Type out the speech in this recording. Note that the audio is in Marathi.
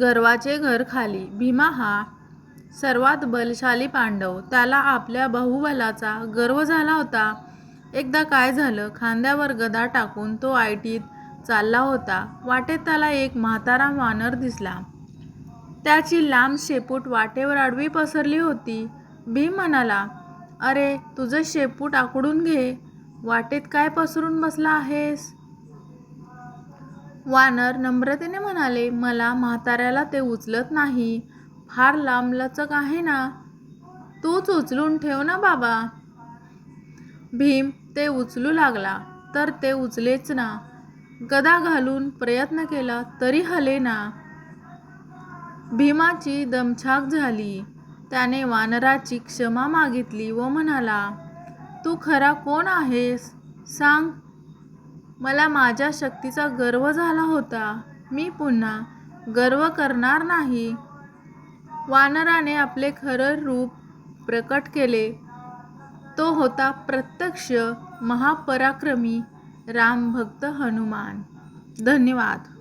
गर्वाचे घर खाली. भीमा हा सर्वात बलशाली पांडव. त्याला आपल्या बाहुबलाचा गर्व झाला होता. एकदा काय झालं? खांद्यावर गदा टाकून तो आयटीत चालला होता. वाटेत त्याला एक म्हातारा वानर दिसला. त्याची लांब शेपूट वाटेवर आडवी पसरली होती. भीम म्हणाला अरे तुझं शेपूट आखडून घे. वाटेत काय पसरून बसला आहेस? वानर नम्रतेने म्हणाले मला म्हाताऱ्याला ते उचलत नाही. फार लांबलचक आहे ना. तूच उचलून ठेव ना बाबा. भीम ते उचलू लागला तर ते उचलेच ना. गदा घालून प्रयत्न केला तरी हले ना. भीमाची दमछाक झाली. त्याने वानराची क्षमा मागितली व म्हणाला तू खरा कोण आहेस? सांग. मला माझ्या शक्तीचा गर्व झाला होता. मी पुन्हा गर्व करणार नाही. वानराने आपले खरं रूप प्रकट केले. तो होता प्रत्यक्ष महापराक्रमी रामभक्त हनुमान. धन्यवाद.